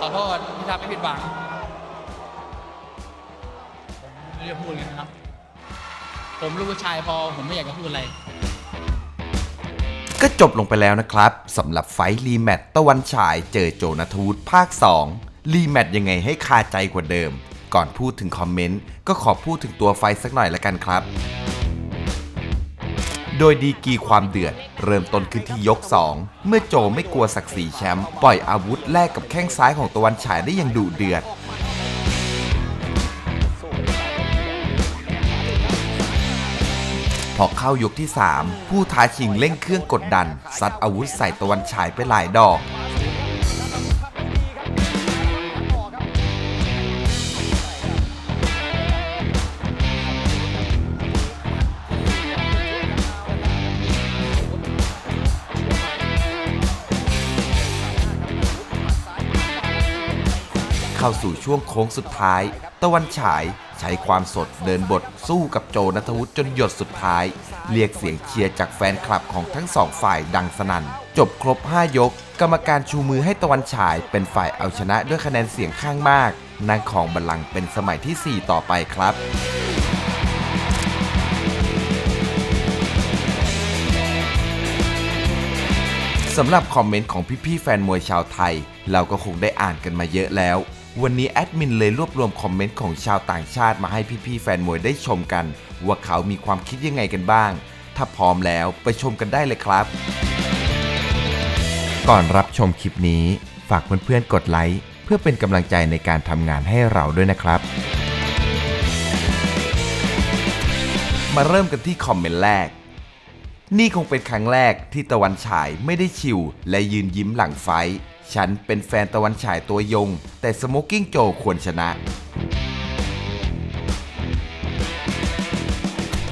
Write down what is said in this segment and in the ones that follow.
ขอโทษที่ทำให้ผิดหวังผมไม่ได้พูดกันนะครับ ผมลูกผู้ชายพอผมไม่อยากจะพูดอะไร ก็จบลงไปแล้วนะครับสำหรับไฟท์รีแมตช์ตะวันฉายเจอโจนาทวุฒิภาค 2 รีแมตช์ยังไงให้คาใจกว่าเดิม ก่อนพูดถึงคอมเมนต์ ก็ขอพูดถึงตัวไฟท์สักหน่อยละกันครับ โดยดีกีความเดือด เริ่มต้นขึ้นที่ยก 2 เมื่อโจไม่กลัวศักดิ์ศรีแชมป์ปล่อยอาวุธแลกกับแข้งซ้ายของตะวันฉายได้อย่างดุเดือด พอเข้ายกที่ 3 ผู้ท้าชิงเร่งเครื่องกดดันซัดอาวุธใส่ตะวันฉายไปหลายดอก เข้าสู่ช่วงโค้งสุดท้าย ตะวันฉายใช้ความสดเดินบทสู้กับโจนัทวุฒิจนหยดสุดท้าย เรียกเสียงเชียร์จากแฟนคลับของทั้งสองฝ่ายดังสนั่น จบครบ 5 ยก กรรมการชูมือให้ตะวันฉายเป็นฝ่ายเอาชนะด้วยคะแนนเสียงข้างมากนางของบัลลังก์เป็นสมัยที่ 4 ต่อไปครับสำหรับคอมเมนต์ของพี่ๆแฟนมวยชาวไทย เราก็คงได้อ่านกันมาเยอะแล้ว วันนี้แอดมินเลยรวบรวมคอมเมนต์ของชาวต่างชาติมาให้พี่ๆแฟนมวยได้ชมกัน ว่าเขามีความคิดยังไงกันบ้าง ถ้าพร้อมแล้วไปชมกันได้เลยครับ ก่อนรับชมคลิปนี้ ฝากเพื่อนๆกดไลค์เพื่อเป็นกำลังใจในการทำงานให้เราด้วยนะครับ มาเริ่มกันที่คอมเมนต์แรก นี่คงเป็นครั้งแรกที่ตะวันฉายไม่ได้ชิวและยืนยิ้มหลังไฟท์ ฉันเป็นแฟนตะวันฉายตัวยง แต่สโมกกิ้งโจควรชนะ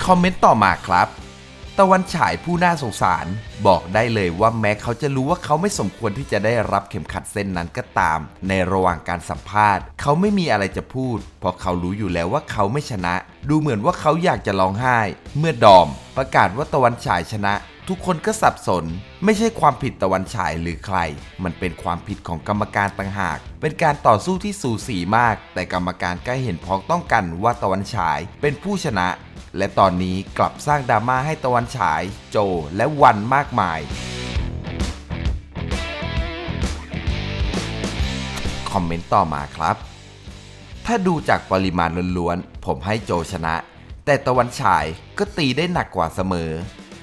คอมเมนต์ต่อมาครับ ตะวันฉายผู้น่าสงสาร บอกได้เลยว่าแม้เขาจะรู้ว่าเขาไม่สมควรที่จะได้รับเข็มขัดเส้นนั้นก็ตาม ในระหว่างการสัมภาษณ์ เขาไม่มีอะไรจะพูด เพราะเขารู้อยู่แล้วว่าเขาไม่ชนะ ดูเหมือนว่าเขาอยากจะร้องไห้ เมื่อดอม ประกาศว่าตะวันฉายชนะ ทุกคนก็สับสน ไม่ใช่ความผิดตะวันฉายหรือใคร มันเป็นความผิดของกรรมการต่างหาก เป็นการต่อสู้ที่สูสีมาก แต่กรรมการก็เห็นพ้องต้องกันว่าตะวันฉายเป็นผู้ชนะ และตอนนี้กลับสร้างดราม่าให้ตะวันฉาย โจและวันมากมาย คอมเมนต์ต่อมาครับ ถ้าดูจากปริมาณล้วนๆผมให้โจชนะ แต่ตะวันฉายก็ตีได้หนักกว่าเสมอ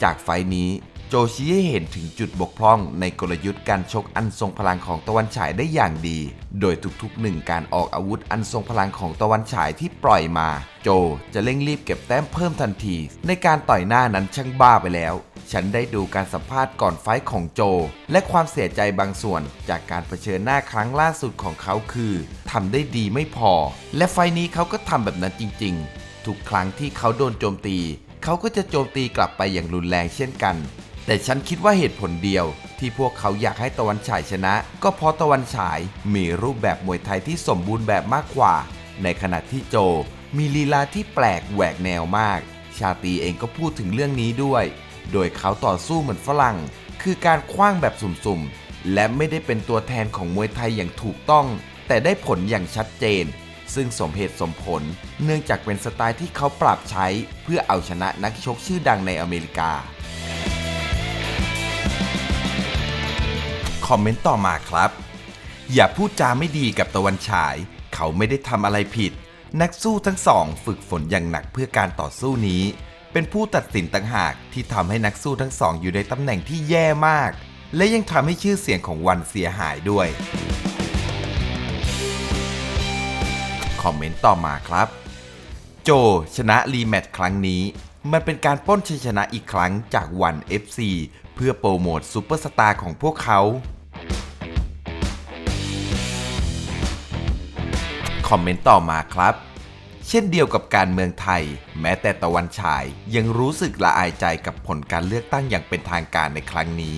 จากไฟนี้โจชี้ให้เห็นถึงจุดบกพร่องในกลยุทธ์การชกอันทรงพลังของตะวันฉายได้อย่างดี โดยทุกๆหนึ่งการออกอาวุธอันทรงพลังของตะวันฉายที่ปล่อยมา โจจะเร่งรีบเก็บแต้มเพิ่มทันที ในการต่อยหน้านั้นช่างบ้าไปแล้ว ฉันได้ดูการสัมภาษณ์ก่อนไฟของโจ และความเสียใจบางส่วนจากการเผชิญหน้าครั้งล่าสุดของเขาคือทำได้ดีไม่พอ และไฟนี้เขาก็ทำแบบนั้นจริง ๆ ทุกครั้งที่เขาโดนโจมตี เขาก็จะโจมตีกลับไปอย่างรุนแรงเช่นกัน แต่ฉันคิดว่าเหตุผลเดียวที่พวกเขาอยากให้ตะวันฉายชนะ ก็เพราะตะวันฉายมีรูปแบบมวยไทยที่สมบูรณ์แบบมากกว่า ในขณะที่โจ มีลีลาที่แปลกแหวกแนวมาก ชาตีเองก็พูดถึงเรื่องนี้ด้วย โดยเขาต่อสู้เหมือนฝรั่ง คือการคว้างแบบสุ่มๆ และไม่ได้เป็นตัวแทนของมวยไทยอย่างถูกต้อง แต่ได้ผลอย่างชัดเจน ซึ่งสมเหตุสมผล เนื่องจากเป็นสไตล์ที่เขาปรับใช้ เพื่อเอาชนะนักชกชื่อดังในอเมริกา คอมเมนต์ต่อมาครับ อย่าพูดจาไม่ดีกับตะวันฉาย เขาไม่ได้ทำอะไรผิด นักสู้ทั้งสอง ฝึกฝนอย่างหนักเพื่อการต่อสู้นี้ เป็นผู้ตัดสินต่างหากที่ทำให้นักสู้ทั้งสองอยู่ในตำแหน่งที่แย่มาก และยังทำให้ชื่อเสียงของวันเสียหายด้วย คอมเมนต์ต่อมาครับ โจชนะรีแมตช์ครั้งนี้ มันเป็นการป้นชัยชนะอีกครั้งจากวัน FC เพื่อโปรโมทซูเปอร์สตาร์ของพวกเขา คอมเมนต์ต่อมาครับ เช่นเดียวกับการเมืองไทย แม้แต่ตะวันฉายยังรู้สึกละอายใจกับผลการเลือกตั้งอย่างเป็นทางการในครั้งนี้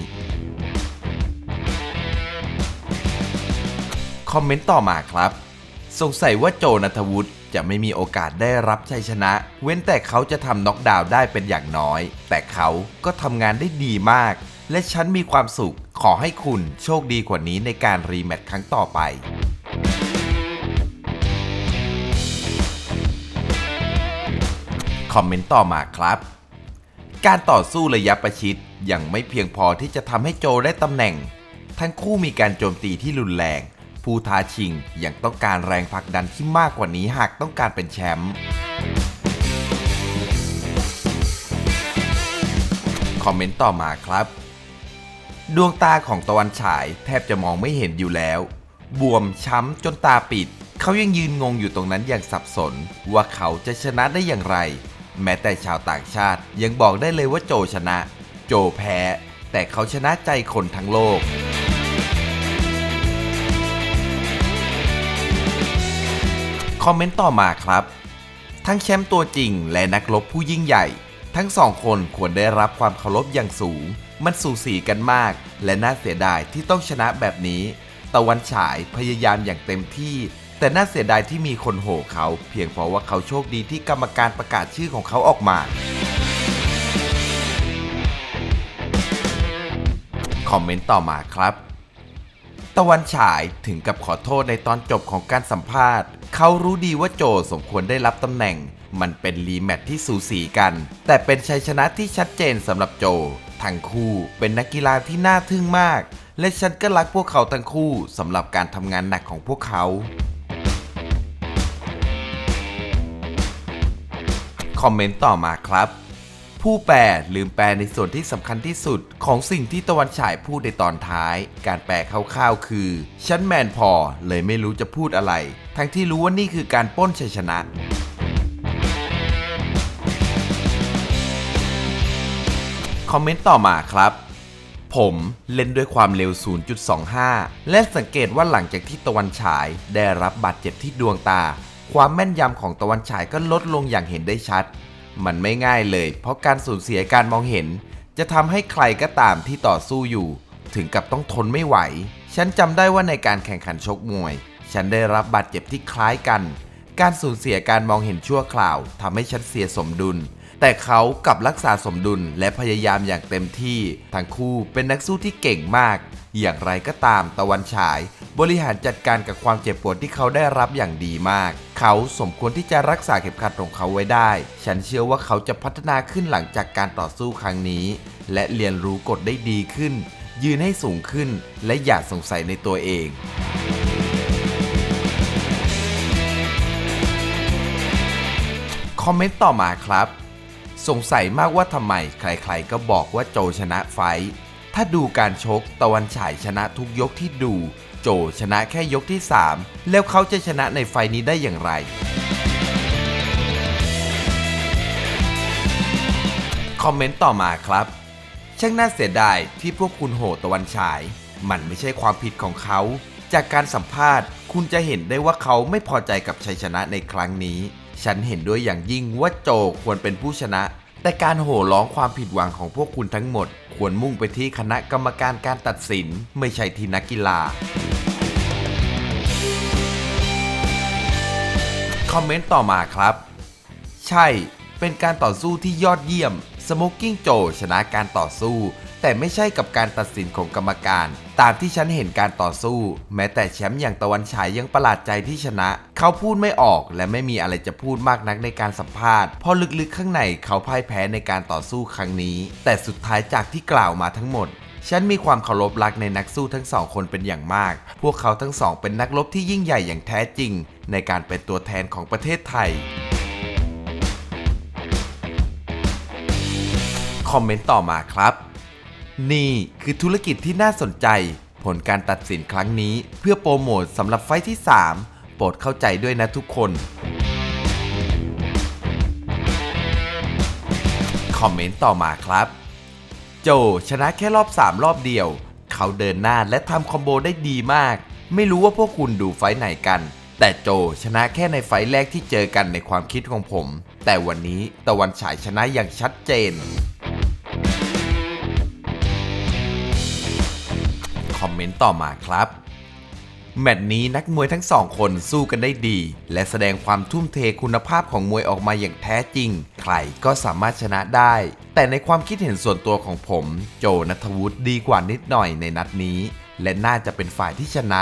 คอมเมนต์ต่อมาครับ สงสัยว่าโจนัทวุฒิจะไม่มีโอกาสได้รับชัยชนะ เว้นแต่เขาจะทำน็อกดาวน์ได้เป็นอย่างน้อย แต่เขาก็ทำงานได้ดีมาก และฉันมีความสุขขอให้คุณโชคดีกว่านี้ในการรีแมตช์ครั้งต่อไปคอมเมนต์ต่อมาครับ การต่อสู้ระยะประชิดยังไม่เพียงพอที่จะทำให้โจได้ตำแหน่ง ทั้งคู่มีการโจมตีที่รุนแรง ผู้ท้าชิงยังต้องการแรงผลักดันที่มากกว่านี้หากต้องการเป็นแชมป์คอมเมนต์ต่อมาครับ ดวงตาของตะวันฉายแทบจะมองไม่เห็นอยู่แล้ว บวมช้ำจนตาปิด เขายังยืนงงอยู่ตรงนั้นอย่างสับสน ว่าเขาจะชนะได้อย่างไร แม้แต่ชาวต่างชาติยังบอกได้เลยว่าโจชนะ โจแพ้ แต่เขาชนะใจคนทั้งโลก คอมเมนต์ต่อมาครับ ทั้งแชมป์ตัวจริงและนักรบผู้ยิ่งใหญ่ ทั้งสองคนควรได้รับความเคารพอย่างสูง มันสูสีกันมาก และน่าเสียดายที่ต้องชนะแบบนี้ ตะวันฉายพยายามอย่างเต็มที่ แต่น่าเสียดายที่มีคนโห่เขา เพียงเพราะว่าเขาโชคดีที่กรรมการประกาศชื่อของเขาออกมาคอมเมนต์ต่อมาครับ ตะวันฉายถึงกับขอโทษในตอนจบของการสัมภาษณ์ เขารู้ดีว่าโจสมควรได้รับตำแหน่ง มันเป็นรีแมตที่สูสีกัน แต่เป็นชัยชนะที่ชัดเจนสำหรับโจ ทั้งคู่เป็นนักกีฬาที่น่าทึ่งมาก และฉันก็รักพวกเขาทั้งคู่สำหรับการทำงานหนักของพวกเขาคอมเมนต์ต่อมาครับ ผู้แปลลืมแปลในส่วนที่สำคัญที่สุด ของสิ่งที่ตะวันฉายพูดในตอนท้าย การแปลคร่าวๆ คือ ฉันแมนพอเลยไม่รู้จะพูดอะไร ทั้งที่รู้ว่านี่คือการป้นชัยชนะคอมเมนต์ต่อมาครับ ผมเล่นด้วยความเร็ว 0.25 และสังเกตว่าหลังจากที่ตะวันฉายได้รับบาดเจ็บที่ดวงตา ความแม่นยำของตะวันฉายก็ลดลงอย่างเห็นได้ชัด มันไม่ง่ายเลย เพราะการสูญเสียการมองเห็น จะทำให้ใครก็ตามที่ต่อสู้อยู่ ถึงกับต้องทนไม่ไหว ฉันจำได้ว่าในการแข่งขันชกมวย ฉันได้รับบาดเจ็บที่คล้ายกัน การสูญเสียการมองเห็นชั่วคราวทำให้ฉันเสียสมดุล แต่เขากลับรักษาสมดุลและพยายามอย่างเต็มที่ ทั้งคู่เป็นนักสู้ที่เก่งมาก อย่างไรก็ตามตะวันฉาย บริหารจัดการกับความเจ็บปวดที่เขาได้รับอย่างดีมาก เขาสมควรที่จะรักษาเข็มขัดของเขาไว้ได้ ฉันเชื่อว่าเขาจะพัฒนาขึ้นหลังจากการต่อสู้ครั้งนี้ และเรียนรู้กฎได้ดีขึ้น ยืนให้สูงขึ้น และอย่าสงสัยในตัวเองคอมเมนต์ต่อมาครับ สงสัยมากว่าทำไมใครๆก็บอกว่าโจชนะไฟ ถ้าดูการชกตะวันฉายชนะทุกยกที่ดู โจชนะแค่ยกที่ 3 แล้วเขาจะชนะในไฟท์นี้ได้อย่างไร คอมเมนต์ต่อมาครับ ช่างน่าเสียดายที่พวกคุณโหตะวันฉาย มันไม่ใช่ความผิดของเขา จากการสัมภาษณ์ คุณจะเห็นได้ว่าเขาไม่พอใจกับชัยชนะในครั้งนี้ ฉันเห็นด้วยอย่างยิ่งว่าโจควรเป็นผู้ชนะ แต่การโห่ร้องความผิดหวังของพวกคุณทั้งหมด ควรมุ่งไปที่คณะกรรมการการตัดสิน ไม่ใช่ที่นักกีฬา คอมเมนต์ต่อมาครับ ใช่ เป็นการต่อสู้ที่ยอดเยี่ยม สโมกกิ้งโจชนะการต่อสู้ แต่ไม่ใช่กับการตัดสินของกรรมการ ตามที่ฉันเห็นการต่อสู้ แม้แต่แชมป์อย่างตะวันฉายยังประหลาดใจที่ชนะ เขาพูดไม่ออกและไม่มีอะไรจะพูดมากนักในการสัมภาษณ์เพราะลึกๆข้างในเขาพ่ายแพ้ในการต่อสู้ครั้งนี้ แต่สุดท้ายจากที่กล่าวมาทั้งหมดฉันมีความเคารพรักในนักสู้ทั้งสองคนเป็นอย่างมาก พวกเขาทั้งสองเป็นนักรบที่ยิ่งใหญ่อย่างแท้จริง ในการเป็นตัวแทนของประเทศไทย คอมเมนต์ต่อมาครับ นี่คือธุรกิจที่น่าสนใจ ผลการตัดสินครั้งนี้ เพื่อโปรโมทสำหรับไฟที่ 3 โปรดเข้าใจด้วยนะทุกคน คอมเมนต์ต่อมาครับ โจชนะแค่รอบ 3 รอบเดียว เขาเดินหน้าและทำคอมโบได้ดีมาก ไม่รู้ว่าพวกคุณดูไฟไหนกัน แต่โจชนะแค่ในไฟแรกที่เจอกันในความคิดของผม แต่วันนี้ตะวันฉายชนะอย่างชัดเจน คอมเมนต์ต่อมาครับ แมตช์นี้นักมวยทั้งสองคนสู้กันได้ดี และแสดงความทุ่มเทคุณภาพของมวยออกมาอย่างแท้จริง ใครก็สามารถชนะได้ แต่ในความคิดเห็นส่วนตัวของผม โจนัทวุฒิดีกว่านิดหน่อยในนัดนี้ และน่าจะเป็นฝ่ายที่ชนะ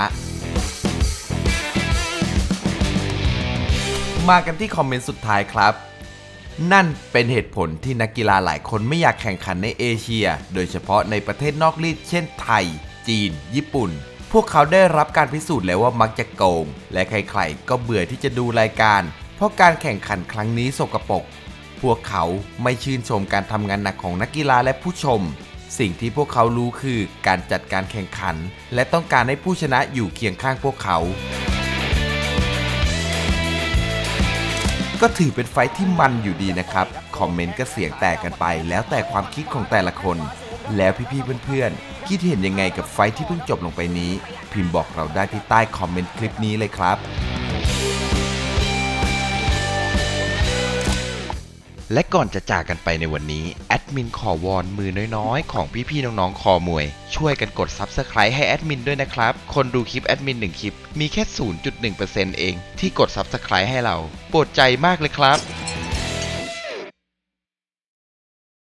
มากันที่คอมเมนต์สุดท้ายครับ นั่นเป็นเหตุผลที่นักกีฬาหลายคนไม่อยากแข่งขันในเอเชีย โดยเฉพาะในประเทศนอกรีดเช่นไทย จีน ญี่ปุ่น พวกเขาได้รับการพิสูจน์แล้วว่ามักจะโกง และใครๆ ก็เบื่อที่จะดูรายการ เพราะการแข่งขันครั้งนี้สกปรกพวกเขาไม่ชื่นชมการทำงานหนักของนักกีฬาและผู้ชม สิ่งที่พวกเขารู้คือการจัดการแข่งขัน และต้องการให้ผู้ชนะอยู่เคียงข้างพวกเขา ก็ถือเป็นไฟท์ที่มันอยู่ดีนะครับ คอมเมนต์ก็เสียงแตกกันไป แล้วแต่ความคิดของแต่ละคน แล้วพี่ๆเพื่อนๆ คิดเห็นยังไงกับไฟที่เพิ่งจบลงไปนี้ พิมพ์บอกเราได้ที่ใต้คอมเมนต์คลิปนี้เลยครับ และก่อนจะจากกันไปในวันนี้ แอดมินขอวอนมือน้อยๆ ของพี่ๆน้องๆ คอมวย ช่วยกันกด Subscribe ให้แอดมินด้วยนะครับ คนดูคลิปแอดมิน 1 คลิป มีแค่ 0.1%เอง ที่กด Subscribe ให้เรา โปรดใจมากเลยครับ